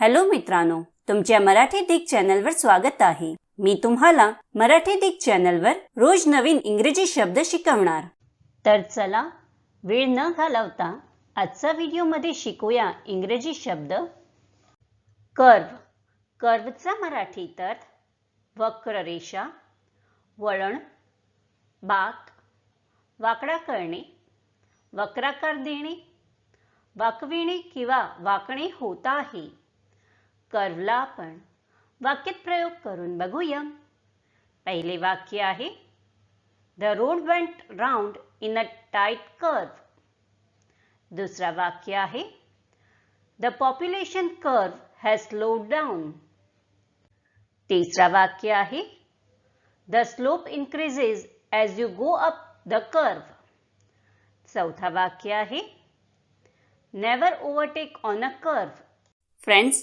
Hello मित्रांनो तुमच्या मराठी दिग चॅनलवर स्वागत आहे. मी तुम्हाला मराठी दिग चॅनलवर रोज नवीन इंग्रजी शब्द शिकवणार. तर चला वेळ न घालवता आजचा व्हिडिओमध्ये शिकूया इंग्रजी शब्द. कर्व. कर्वचा मराठीत अर्थ वक्ररेषा वळण बाक वाकडा करणे वक्राकार देणे वाकविणे किंवा वाकणे होत आहे. करला आपण. वाक्यात प्रयोग करून बघूया. पहिले वाक्य आहे the road went round in a tight curve दुसरा वाक्य आहे the population curve has slow down तिसरा वाक्य आहे the slope increases as you go up the curve चौथा वाक्य आहे never overtake on a curve friends